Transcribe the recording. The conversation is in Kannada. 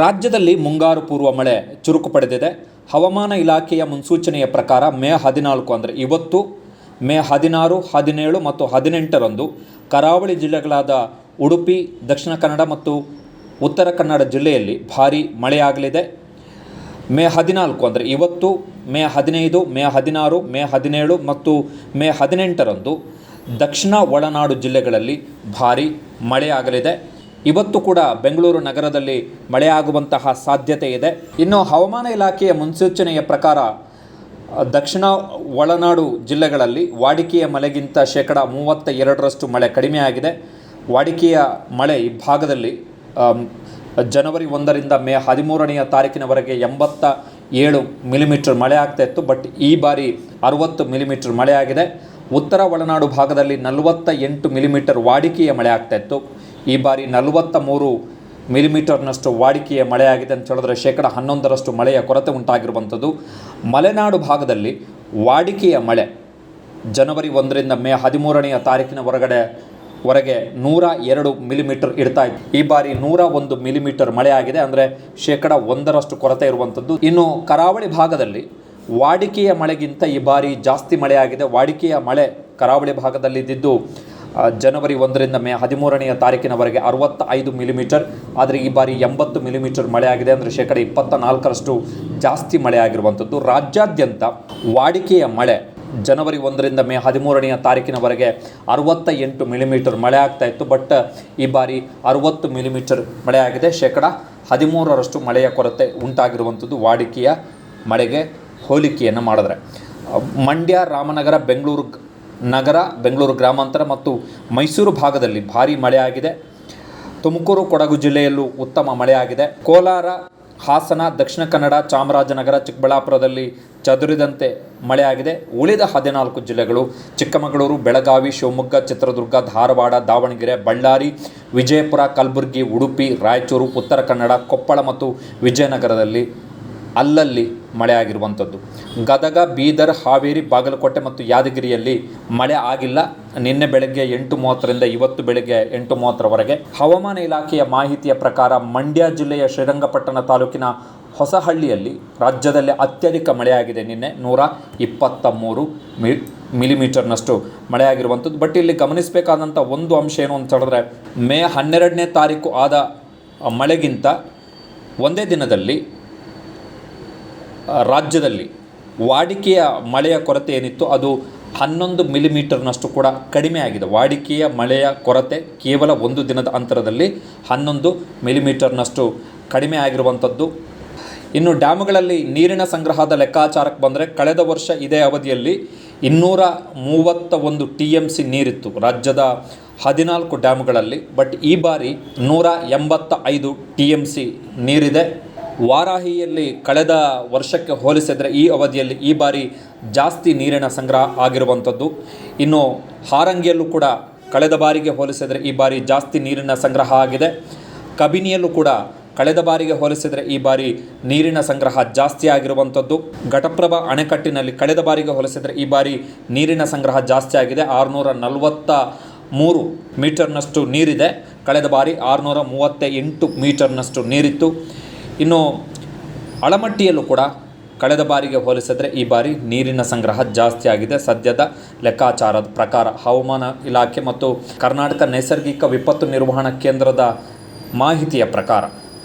ರಾಜ್ಯದಲ್ಲಿ ಮುಂಗಾರು ಪೂರ್ವ ಮಳೆ ಚುರುಕು ಪಡೆದಿದೆ. ಹವಾಮಾನ ಇಲಾಖೆಯ ಮುನ್ಸೂಚನೆಯ ಪ್ರಕಾರ ಮೇ ಹದಿನಾಲ್ಕು ಅಂದರೆ ಇವತ್ತು, ಮೇ ಹದಿನಾರು, ಹದಿನೇಳು ಮತ್ತು ಹದಿನೆಂಟರಂದು ಕರಾವಳಿ ಜಿಲ್ಲೆಗಳಾದ ಉಡುಪಿ, ದಕ್ಷಿಣ ಕನ್ನಡ ಮತ್ತು ಉತ್ತರ ಕನ್ನಡ ಜಿಲ್ಲೆಯಲ್ಲಿ ಭಾರೀ ಮಳೆಯಾಗಲಿದೆ. ಮೇ ಹದಿನಾಲ್ಕು ಅಂದರೆ ಇವತ್ತು, ಮೇ ಹದಿನೈದು, ಮೇ ಹದಿನಾರು, ಮೇ ಹದಿನೇಳು ಮತ್ತು ಮೇ ಹದಿನೆಂಟರಂದು ದಕ್ಷಿಣ ಒಳನಾಡು ಜಿಲ್ಲೆಗಳಲ್ಲಿ ಭಾರೀ ಮಳೆಯಾಗಲಿದೆ. ಇವತ್ತು ಕೂಡ ಬೆಂಗಳೂರು ನಗರದಲ್ಲಿ ಮಳೆಯಾಗುವಂತಹ ಸಾಧ್ಯತೆ ಇದೆ. ಇನ್ನು ಹವಾಮಾನ ಇಲಾಖೆಯ ಮುನ್ಸೂಚನೆಯ ಪ್ರಕಾರ, ದಕ್ಷಿಣ ಒಳನಾಡು ಜಿಲ್ಲೆಗಳಲ್ಲಿ ವಾಡಿಕೆಯ ಮಳೆಗಿಂತ ಶೇಕಡ ಮೂವತ್ತ ಎರಡರಷ್ಟು ಮಳೆ ಕಡಿಮೆಯಾಗಿದೆ. ವಾಡಿಕೆಯ ಮಳೆ ಈ ಭಾಗದಲ್ಲಿ ಜನವರಿ ಒಂದರಿಂದ ಮೇ ಹದಿಮೂರನೆಯ ತಾರೀಕಿನವರೆಗೆ ಎಂಬತ್ತ ಏಳು ಮಿಲಿಮೀಟರ್ ಮಳೆ ಆಗ್ತಾ ಇತ್ತು. ಬಟ್ ಈ ಬಾರಿ ಅರುವತ್ತು ಮಿಲಿಮೀಟರ್ ಮಳೆಯಾಗಿದೆ ಉತ್ತರ ಒಳನಾಡು ಭಾಗದಲ್ಲಿ ನಲವತ್ತ ಎಂಟು ಮಿಲಿಮೀಟರ್ ವಾಡಿಕೆಯ ಮಳೆ ಆಗ್ತಾ ಇತ್ತು. ಈ ಬಾರಿ ನಲವತ್ತ ಮೂರು ಮಿಲಿಮೀಟರ್ನಷ್ಟು ವಾಡಿಕೆಯ ಮಳೆಯಾಗಿದೆ ಅಂತ ಹೇಳಿದ್ರೆ ಶೇಕಡ ಹನ್ನೊಂದರಷ್ಟು ಮಳೆಯ ಕೊರತೆ ಉಂಟಾಗಿರುವಂಥದ್ದು. ಮಲೆನಾಡು ಭಾಗದಲ್ಲಿ ವಾಡಿಕೆಯ ಮಳೆ ಜನವರಿ ಒಂದರಿಂದ ಮೇ ಹದಿಮೂರನೆಯ ತಾರೀಕಿನ ಹೊರಗಡೆ ವರೆಗೆ ನೂರ ಎರಡು ಮಿಲಿಮೀಟರ್ ಇಡ್ತಾ ಇತ್ತು. ಈ ಬಾರಿ ನೂರ ಒಂದು ಮಿಲಿಮೀಟರ್ ಮಳೆ ಆಗಿದೆ ಅಂದರೆ ಶೇಕಡ ಒಂದರಷ್ಟು ಕೊರತೆ ಇರುವಂಥದ್ದು. ಇನ್ನು ಕರಾವಳಿ ಭಾಗದಲ್ಲಿ ವಾಡಿಕೆಯ ಮಳೆಗಿಂತ ಈ ಬಾರಿ ಜಾಸ್ತಿ ಮಳೆಯಾಗಿದೆ. ವಾಡಿಕೆಯ ಮಳೆ ಕರಾವಳಿ ಭಾಗದಲ್ಲಿ ಜನವರಿ ಒಂದರಿಂದ ಮೇ ಹದಿಮೂರನೆಯ ತಾರೀಕಿನವರೆಗೆ ಅರವತ್ತ ಐದು ಮಿಲಿಮೀಟರ್ ಆದರೆ ಈ ಬಾರಿ ಎಂಬತ್ತು ಮಿಲಿಮೀಟರ್ ಮಳೆ ಆಗಿದೆ. ಅಂದರೆ ಶೇಕಡ ಇಪ್ಪತ್ತ ನಾಲ್ಕರಷ್ಟು ಜಾಸ್ತಿ ಮಳೆಯಾಗಿರುವಂಥದ್ದು ರಾಜ್ಯಾದ್ಯಂತ ವಾಡಿಕೆಯ ಮಳೆ ಜನವರಿ ಒಂದರಿಂದ ಮೇ ಹದಿಮೂರನೆಯ ತಾರೀಕಿನವರೆಗೆ ಅರವತ್ತ ಎಂಟು ಮಿಲಿಮೀಟರ್ ಮಳೆ ಆಗ್ತಾ ಇತ್ತು. ಬಟ್, ಈ ಬಾರಿ ಅರವತ್ತು ಮಿಲಿಮೀಟರ್ ಮಳೆಯಾಗಿದೆ ಶೇಕಡ ಹದಿಮೂರರಷ್ಟು ಮಳೆಯ ಕೊರತೆ ಉಂಟಾಗಿರುವಂಥದ್ದು ವಾಡಿಕೆಯ ಮಳೆಗೆ ಹೋಲಿಕೆಯನ್ನು ಮಾಡಿದ್ರೆ. ಮಂಡ್ಯ, ರಾಮನಗರ, ಬೆಂಗಳೂರು ನಗರ, ಬೆಂಗಳೂರು ಗ್ರಾಮಾಂತರ ಮತ್ತು ಮೈಸೂರು ಭಾಗದಲ್ಲಿ ಭಾರೀ ಮಳೆಯಾಗಿದೆ. ತುಮಕೂರು, ಕೊಡಗು ಜಿಲ್ಲೆಯಲ್ಲೂ ಉತ್ತಮ ಮಳೆಯಾಗಿದೆ. ಕೋಲಾರ, ಹಾಸನ, ದಕ್ಷಿಣ ಕನ್ನಡ, ಚಾಮರಾಜನಗರ, ಚಿಕ್ಕಬಳ್ಳಾಪುರದಲ್ಲಿ ಚದುರಿದಂತೆ ಮಳೆಯಾಗಿದೆ. ಉಳಿದ ಹದಿನಾಲ್ಕು ಜಿಲ್ಲೆಗಳು ಚಿಕ್ಕಮಗಳೂರು, ಬೆಳಗಾವಿ, ಶಿವಮೊಗ್ಗ, ಚಿತ್ರದುರ್ಗ, ಧಾರವಾಡ, ದಾವಣಗೆರೆ, ಬಳ್ಳಾರಿ, ವಿಜಯಪುರ, ಕಲಬುರಗಿ, ಉಡುಪಿ, ರಾಯಚೂರು, ಉತ್ತರ ಕನ್ನಡ, ಕೊಪ್ಪಳ ಮತ್ತು ವಿಜಯನಗರದಲ್ಲಿ ಅಲ್ಲಲ್ಲಿ ಮಳೆಯಾಗಿರುವಂಥದ್ದು ಗದಗ, ಬೀದರ್, ಹಾವೇರಿ, ಬಾಗಲಕೋಟೆ ಮತ್ತು ಯಾದಗಿರಿಯಲ್ಲಿ ಮಳೆ ಆಗಿಲ್ಲ. ನಿನ್ನೆ ಬೆಳಗ್ಗೆ ಎಂಟು ಮೂವತ್ತರಿಂದ ಇವತ್ತು ಬೆಳಗ್ಗೆ ಎಂಟು ಮೂವತ್ತರವರೆಗೆ ಹವಾಮಾನ ಇಲಾಖೆಯ ಮಾಹಿತಿಯ ಪ್ರಕಾರ ಮಂಡ್ಯ ಜಿಲ್ಲೆಯ ಶ್ರೀರಂಗಪಟ್ಟಣ ತಾಲೂಕಿನ ಹೊಸಹಳ್ಳಿಯಲ್ಲಿ ರಾಜ್ಯದಲ್ಲಿ ಅತ್ಯಧಿಕ ಮಳೆಯಾಗಿದೆ. ನಿನ್ನೆ ನೂರ ಇಪ್ಪತ್ತ ಮೂರು ಮಿ, ಮಿಲಿಮೀಟರ್ನಷ್ಟು ಮಳೆಯಾಗಿರುವಂಥದ್ದು. ಬಟ್ ಇಲ್ಲಿ ಗಮನಿಸಬೇಕಾದಂಥ ಒಂದು ಅಂಶ ಏನು ಅಂತ ಹೇಳಿದ್ರೆ, ಮೇ ಹನ್ನೆರಡನೇ ತಾರೀಕು ಆದ ಮಳೆಗಿಂತ ಒಂದೇ ದಿನದಲ್ಲಿ ರಾಜ್ಯದಲ್ಲಿ ವಾಡಿಕೆಯ ಮಳೆಯ ಕೊರತೆ ಏನಿತ್ತು ಅದು ಹನ್ನೊಂದು ಮಿಲಿಮೀಟರ್ನಷ್ಟು ಕೂಡ ಕಡಿಮೆ ಆಗಿದೆ. ವಾಡಿಕೆಯ ಮಳೆಯ ಕೊರತೆ ಕೇವಲ ಒಂದು ದಿನದ ಅಂತರದಲ್ಲಿ ಹನ್ನೊಂದು ಮಿಲಿಮೀಟರ್ನಷ್ಟು ಕಡಿಮೆ ಆಗಿರುವಂಥದ್ದು. ಇನ್ನು ಡ್ಯಾಮ್ಗಳಲ್ಲಿ ನೀರಿನ ಸಂಗ್ರಹದ ಲೆಕ್ಕಾಚಾರಕ್ಕೆ ಬಂದರೆ ಕಳೆದ ವರ್ಷ ಇದೇ ಅವಧಿಯಲ್ಲಿ ಇನ್ನೂರ ಮೂವತ್ತ ಒಂದು ಟಿ ಎಂ ಸಿ ನೀರಿತ್ತು ರಾಜ್ಯದ ಹದಿನಾಲ್ಕು ಡ್ಯಾಮ್ಗಳಲ್ಲಿ. ಬಟ್ ಈ ಬಾರಿ ನೂರ ಎಂಬತ್ತ ಐದು ಟಿ ಎಂ ಸಿ ನೀರಿದೆ. ವಾರಾಹಿಯಲ್ಲಿ ಕಳೆದ ವರ್ಷಕ್ಕೆ ಹೋಲಿಸಿದರೆ ಈ ಅವಧಿಯಲ್ಲಿ ಈ ಬಾರಿ ಜಾಸ್ತಿ ನೀರಿನ ಸಂಗ್ರಹ ಆಗಿರುವಂಥದ್ದು. ಇನ್ನು ಹಾರಂಗಿಯಲ್ಲೂ ಕೂಡ ಕಳೆದ ಬಾರಿಗೆ ಹೋಲಿಸಿದರೆ ಈ ಬಾರಿ ಜಾಸ್ತಿ ನೀರಿನ ಸಂಗ್ರಹ ಆಗಿದೆ. ಕಬಿನಿಯಲ್ಲೂ ಕೂಡ ಕಳೆದ ಬಾರಿಗೆ ಹೋಲಿಸಿದರೆ ಈ ಬಾರಿ ನೀರಿನ ಸಂಗ್ರಹ ಜಾಸ್ತಿ ಆಗಿರುವಂಥದ್ದು. ಘಟಪ್ರಭಾ ಅಣೆಕಟ್ಟಿನಲ್ಲಿ ಕಳೆದ ಬಾರಿಗೆ ಹೋಲಿಸಿದರೆ ಈ ಬಾರಿ ನೀರಿನ ಸಂಗ್ರಹ ಜಾಸ್ತಿ ಆಗಿದೆ. ಆರುನೂರ ನಲವತ್ತ ಮೂರು ಮೀಟರ್ನಷ್ಟು ನೀರಿದೆ. ಕಳೆದ ಬಾರಿ ಆರುನೂರ ಮೂವತ್ತ ಎಂಟು ಮೀಟರ್ನಷ್ಟು ನೀರಿತ್ತು. ಇನ್ನು ಅಳಮಟ್ಟಿಯಲ್ಲೂ ಕೂಡ ಕಳೆದ ಬಾರಿಗೆ ಹೋಲಿಸಿದರೆ ಈ ಬಾರಿ ನೀರಿನ ಸಂಗ್ರಹ ಜಾಸ್ತಿ ಆಗಿದೆ. ಸದ್ಯದ ಲೆಕ್ಕಾಚಾರದ ಪ್ರಕಾರ ಹವಾಮಾನ ಇಲಾಖೆ ಮತ್ತು ಕರ್ನಾಟಕ ನೈಸರ್ಗಿಕ ವಿಪತ್ತು ನಿರ್ವಹಣಾ ಕೇಂದ್ರದ ಮಾಹಿತಿಯ ಪ್ರಕಾರ